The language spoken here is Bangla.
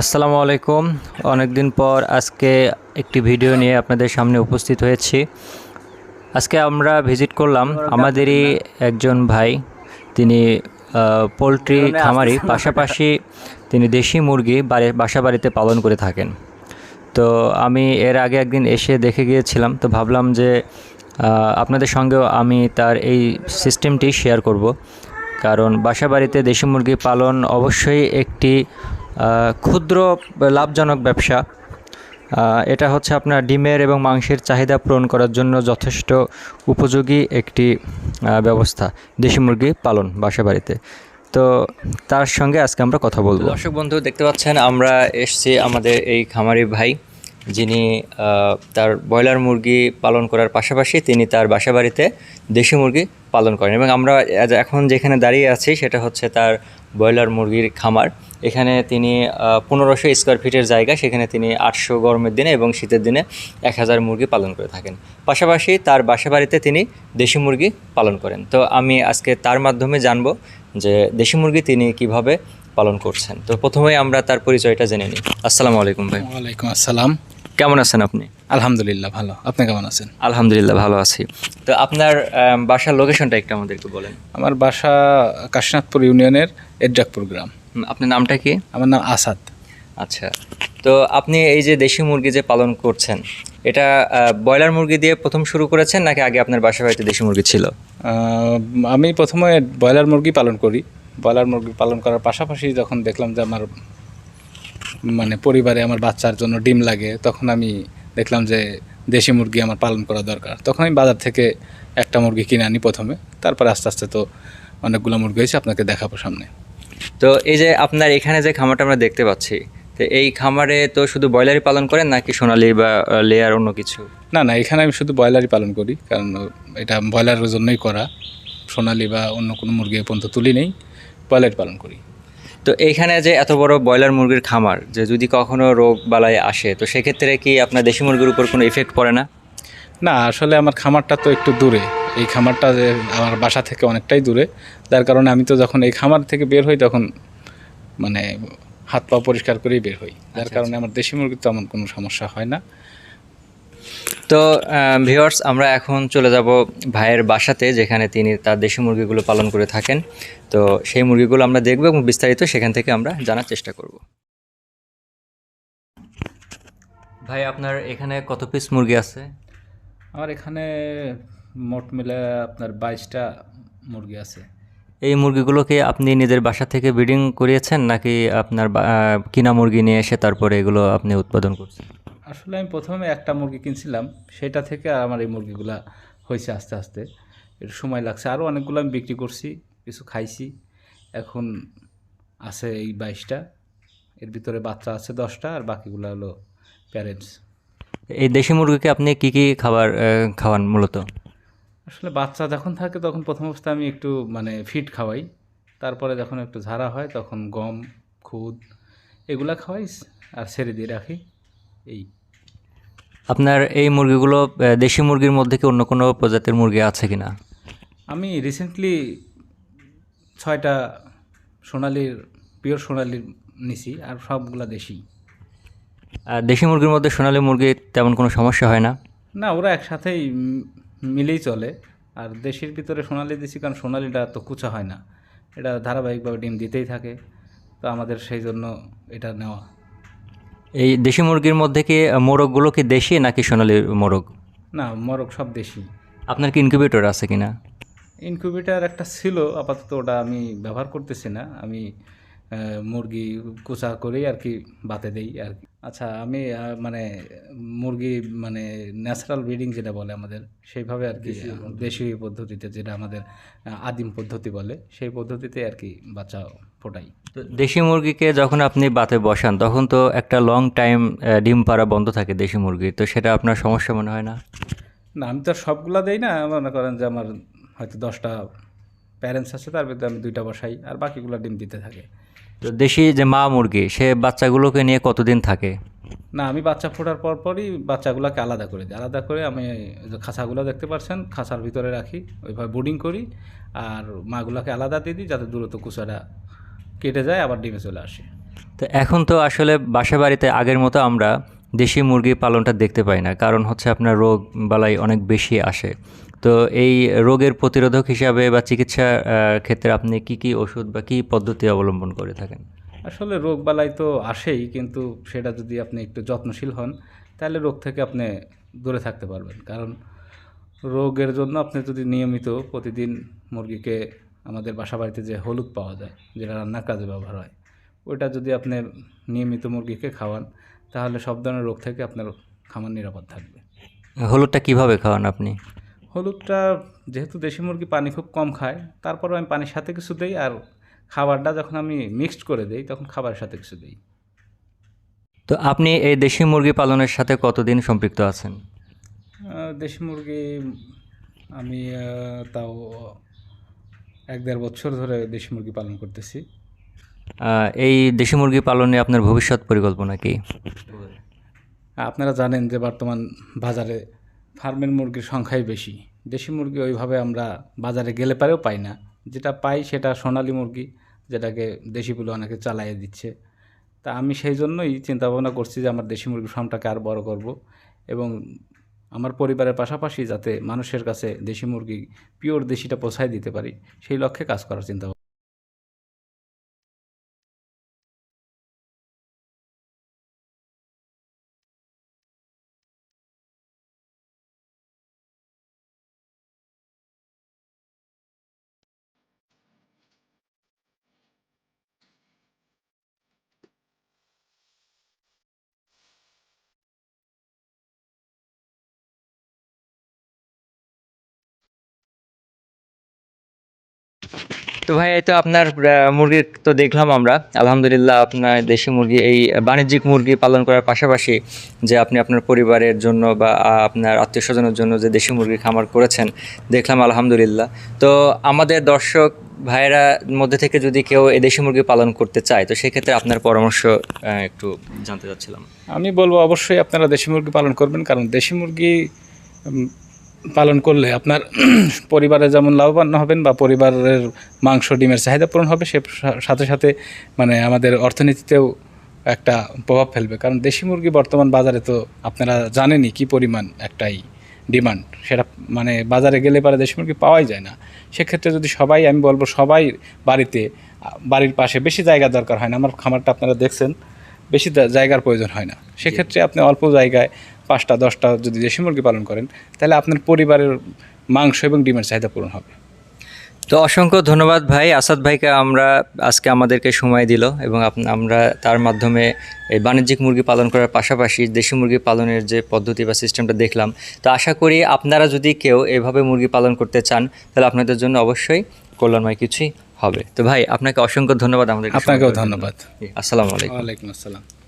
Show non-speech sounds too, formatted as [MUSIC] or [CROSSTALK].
আসসালামু আলাইকুম। অনেকদিন পর আজকে একটি ভিডিও নিয়ে আপনাদের সামনে উপস্থিত হয়েছি। আজকে আমরা ভিজিট করলাম আমাদেরই একজন ভাই। তিনি পোলট্রি খামারি পাশাপাশি তিনি দেশি মুরগি বাড়ি বাসা বাড়িতে পালন করে থাকেন। তো আমি এর আগে একদিন এসে দেখে গিয়েছিলাম তো ভাবলাম যে আপনাদের সঙ্গেও আমি তার এই সিস্টেমটি শেয়ার করব। কারণ বাসা বাড়িতে দেশি মুরগি পালন অবশ্যই একটি ক্ষুদ্র লাভজনক ব্যবসা। এটা হচ্ছে আপনার ডিমের এবং মাংসের চাহিদা পূরণ করার জন্য যথেষ্ট উপযোগী একটি ব্যবস্থা, দেশি মুরগি পালন বাসা বাড়িতে তো তার সঙ্গে আজকে আমরা কথা বলব। দর্শক বন্ধু, দেখতে পাচ্ছেন, আমরা এসছি আমাদের এই খামারি ভাই। যিনি তার ব্রয়লার মুরগি পালন করার পাশাপাশি তিনি তার বাসা বাড়িতে দেশি মুরগি পালন করেন। এবং আমরা এখন যেখানে দাঁড়িয়ে আছি, সেটা হচ্ছে তার ব্রয়লার মুরগির খামার। এখানে তিনি পনেরোশো স্কোয়ার ফিটের জায়গা সেখানে তিনি আটশো গরমের দিনে এবং শীতের দিনে এক হাজার মুরগি পালন করে থাকেন। পাশাপাশি তার বাসা বাড়িতে তিনি দেশি মুরগি পালন করেন। তো আমি আজকে তার মাধ্যমে জানব যে দেশি মুরগি তিনি কীভাবে পালন করছেন। তো প্রথমেই আমরা তার পরিচয়টা জেনে নিই। আসসালামু আলাইকুম ভাই। ওয়ালাইকুম আসসালাম। কেমন আছেন আপনি? আলহামদুলিল্লাহ ভালো। আপনি কেমন আছেন? আলহামদুলিল্লাহ ভালো আছি। তো আপনার বাসার লোকেশনটা একটু আমাদের একটু বলেন। আমার বাসা কাশীনাথপুর ইউনিয়নের এড্রাকপুর গ্রাম। আপনার নামটা কি? আমার নাম আসাদ। আচ্ছা। তো আপনি এই যে দেশি মুরগি যে পালন করছেন এটা ব্রয়লার মুরগি দিয়ে প্রথম শুরু করেছেন নাকি আগে আপনার বাসা বাড়িতে দেশি মুরগি ছিল? আমি প্রথমে ব্রয়লার মুরগি পালন করি। ব্রয়লার মুরগি পালন করার পাশাপাশি যখন দেখলাম যে আমার মানে পরিবারে আমার বাচ্চার জন্য ডিম লাগে তখন আমি দেখলাম যে দেশি মুরগি আমার পালন করা দরকার। তখন আমি বাজার থেকে একটা মুরগি কিনে আনি প্রথমে। তারপরে আস্তে আস্তে তো অনেকগুলো মুরগি হয়েছে আপনাকে দেখাবো সামনে। তো এই যে আপনার এখানে যে খামারটা আমরা দেখতে পাচ্ছি তো এই খামারে তো শুধু ব্রয়লারই পালন করেন নাকি সোনালি বা লেয়ার অন্য কিছু? না না এখানে আমি শুধু ব্রয়লারই পালন করি কারণ এটা ব্রয়লারের জন্যই করা। সোনালি বা অন্য কোনো মুরগি পর্যন্ত তুলি নেই ব্রয়লার পালন করি। তো এইখানে যে এত বড় ব্রয়লার মুরগির খামার যে যদি কখনো রোগ বালাই আসে তো সেক্ষেত্রে কি আপনার দেশি মুরগির উপর কোনো ইফেক্ট পড়ে না? না আসলে আমার খামারটা তো একটু দূরে। এই খামারটা যে আমার বাসা থেকে অনেকটাই দূরে। যার কারণে আমি তো যখন এই খামার থেকে বের হই তখন মানে হাত পা পরিষ্কার করেই বের হই। যার কারণে আমার দেশি মুরগির তো এমন কোনো সমস্যা হয় না। তো ভিউয়ার্স আমরা এখন চলে যাব ভাইয়ের বাসাতে যেখানে তিনি তার দেশি মুরগিগুলো পালন করে থাকেন। তো সেই মুরগিগুলো আমরা দেখব এবং বিস্তারিত সেখান থেকে আমরা জানার চেষ্টা করব। ভাই আপনার এখানে কত পিস মুরগি আছে? আমার এখানে মোট মিলে আপনার বাইশটা মুরগি আছে। এই মুরগিগুলোকে আপনি নিজের বাসা থেকে ব্রিডিং করিয়েছেন নাকি আপনার কিনা মুরগি নিয়ে এসে তারপরে এগুলো আপনি উৎপাদন করছেন? আসলে আমি প্রথমে একটা মুরগি কিনছিলাম সেটা থেকে আর আমার এই মুরগিগুলা হয়েছে আস্তে আস্তে। একটু সময় লাগছে আরও অনেকগুলো আমি বিক্রি করছি কিছু খাইছি। এখন আছে এই বাইশটা এর ভিতরে বাচ্চা আছে দশটা আর বাকিগুলো হলো প্যারেন্টস। এই দেশি মুরগিকে আপনি কি কি খাবার খাওয়ান মূলত? আসলে বাচ্চা যখন থাকে তখন প্রথম অবস্থায় আমি একটু মানে ফিট খাওয়াই। তারপরে যখন একটু ঝাড়া হয় তখন গম খুদ এগুলা খাওয়াই আর ছেড়ে দিয়ে রাখি। এই। আপনার এই মুরগিগুলো দেশি মুরগির মধ্যে কি অন্য কোনো প্রজাতির মুরগি আছে কি না আমি রিসেন্টলি ছয়টা সোনালির পিওর সোনালির নিছি আর সবগুলা দেশি। আর দেশি মুরগির মধ্যে সোনালী মুরগির তেমন কোনো সমস্যা হয় না? না ওরা একসাথেই মিলেই চলে। আর দেশির ভিতরে সোনালি দিছি কারণ সোনালিটা তো কুচা হয় না। এটা ধারাবাহিকভাবে ডিম দিতেই থাকে। তো আমাদের সেই জন্য এটা নেওয়া। এই দেশি মুরগির মধ্যে কি মোরগগুলো কি দেশি নাকি সোনালি মোরগ? না মোরগ সব দেশি। আপনার কি ইনকিউবেটর আছে কি না ইনকিউবেটার একটা ছিল আপাতত ওটা আমি ব্যবহার করতেছি না। আমি মুরগি কুচা করেই আর কি বাতে দেই আর কি। আচ্ছা আমি মানে মুরগি মানে ন্যাচারাল ব্রিডিং যেটা বলে আমাদের সেইভাবে আর কি দেশীয় পদ্ধতিতে যেটা আমাদের আদিম পদ্ধতি বলে সেই পদ্ধতিতে আর কি বাচ্চা ফোটাই। তো দেশি মুরগিকে যখন আপনি বাতে বসান তখন তো একটা লং টাইম ডিম পাড়া বন্ধ থাকে দেশি মুরগি তো সেটা আপনার সমস্যা মনে হয় না? না আমি তো সবগুলা দেই না মনে করেন যে আমার হয়তো দশটা প্যারেন্টস আছে তার ভিতরে আমি দুইটা বসাই আর বাকিগুলো ডিম দিতে থাকে। তো দেশি যে মা মুরগি সে বাচ্চাগুলোকে নিয়ে কতদিন থাকে? না আমি বাচ্চা ফোটার পর পরই বাচ্চাগুলোকে আলাদা করে। দিই আলাদা করে আমি যে খাঁচাগুলো দেখতে পাচ্ছেন খাঁচার ভিতরে রাখি ওইভাবে বোর্ডিং করি আর মাগুলোকে আলাদা দিয়ে দিই যাতে দ্রুত কুচাটা কেটে যায় আবার ডিমে চলে আসে। তো এখন তো আসলে বাসা বাড়িতে আগের মতো আমরা দেশি মুরগি পালনটা দেখতে পাই না কারণ হচ্ছে আপনার রোগ বালাই অনেক বেশি আসে। তো এই রোগের প্রতিরোধক হিসাবে বা চিকিৎসা ক্ষেত্রে আপনি কি কি ওষুধ বা কি পদ্ধতি অবলম্বন করে থাকেন? আসলে রোগ বালাই তো আসেই কিন্তু সেটা যদি আপনি একটু যত্নশীল হন তাহলে রোগ থেকে আপনি দূরে থাকতে পারবেন। কারণ রোগের জন্য আপনি যদি নিয়মিত প্রতিদিন মুরগিকে আমাদের বাসা বাড়িতে যে হলুদ পাওয়া যায় যেটা রান্নার কাজে ব্যবহার হয় ওইটা যদি আপনি নিয়মিত মুরগিকে খাওয়ান তাহলে সব ধরনের রোগ থেকে আপনার খামার নিরাপদ থাকবে। হলুদটা কীভাবে খাওয়ান আপনি? হলুদটা যেহেতু দেশি মুরগি পানি খুব কম খায় তারপরেও আমি পানির সাথে কিছু দেই আর খাবারটা যখন আমি মিক্সড করে দেই তখন খাবারের সাথে কিছু দেই। তো আপনি এই দেশি মুরগি পালনের সাথে কতদিন সম্পৃক্ত আছেন? দেশি মুরগি আমি তাও এক দেড় বছর ধরে দেশি মুরগি পালন করতেছি। এই দেশি মুরগি পালনে আপনার ভবিষ্যৎ পরিকল্পনা কি? আপনারা জানেন যে বর্তমান বাজারে ফার্মের মুরগির সংখ্যাই বেশি। দেশি মুরগি ওইভাবে আমরা বাজারে গেলে পারেও পাই না। যেটা পাই সেটা সোনালী মুরগি, যেটাকে দেশি বলে অনেকে চালাইয়ে দিচ্ছে। তা আমি সেই জন্যই চিন্তা ভাবনা করছি যে আমার দেশি মুরগির ফার্মটাকে আর বড় করব এবং আমার পরিবারের পাশাপাশি যাতে মানুষের কাছে দেশি মুরগি, পিওর দেশিটা পৌঁছায় দিতে পারি, সেই লক্ষ্যে কাজ করার চিন্তা তো ভাই, এই তো আপনার মুরগি তো দেখলাম আমরা। আলহামদুলিল্লাহ, আপনার দেশি মুরগি, এই বাণিজ্যিক মুরগি পালন করার পাশাপাশি যে আপনি আপনার পরিবারের জন্য বা আপনার আত্মীয় স্বজনের জন্য যে দেশি মুরগি খামার করেছেন, দেখলাম আলহামদুলিল্লাহ। তো আমাদের দর্শক ভাইয়েরা মধ্যে থেকে যদি কেউ এই দেশি মুরগি পালন করতে চায়, তো সেক্ষেত্রে আপনার পরামর্শ একটু জানতে চাচ্ছিলাম। আমি বলব, অবশ্যই আপনারা দেশি মুরগি পালন করবেন, কারণ দেশি মুরগি পালন করলে আপনার [CLEARS THROAT] পরিবারে যেমন লাভবান হবেন বা পরিবারের মাংস ডিমের চাহিদা পূরণ হবে সে সাথে সাথে মানে আমাদের অর্থনীতিতেও একটা প্রভাব ফেলবে। কারণ দেশি মুরগি বর্তমান বাজারে তো আপনারা জানেনই কি পরিমাণ একটাই ডিমান্ড। সেটা মানে বাজারে গেলে পরে দেশি মুরগি পাওয়াই যায় না। সেক্ষেত্রে যদি সবাই আমি বলব সবাই বাড়িতে বাড়ির পাশে বেশি জায়গা দরকার হয় না। আমার খামারটা আপনারা দেখছেন বেশি জায়গার প্রয়োজন হয় না। সেক্ষেত্রে আপনি অল্প জায়গায় পাঁচটা দশটা যদি দেশি মুরগি পালন করেন তাহলে আপনার পরিবারের মাংস এবং ডিমের চাহিদা পূরণ হবে। তো অসংখ্য ধন্যবাদ ভাই। আসাদ ভাইকে আমরা আজকে আমাদেরকে সময় দিল এবং আমরা তার মাধ্যমে এই বাণিজ্যিক মুরগি পালন করার পাশাপাশি দেশি মুরগি পালনের যে পদ্ধতি বা সিস্টেমটা দেখলাম তো আশা করি আপনারা যদি কেউ এভাবে মুরগি পালন করতে চান তাহলে আপনাদের জন্য অবশ্যই কল্যাণময় কিছুই হবে। তো ভাই আপনাকে অসংখ্য ধন্যবাদ আমাদের আপনাকেও ধন্যবাদ। আসসালামু আলাইকুম। আসসালাম।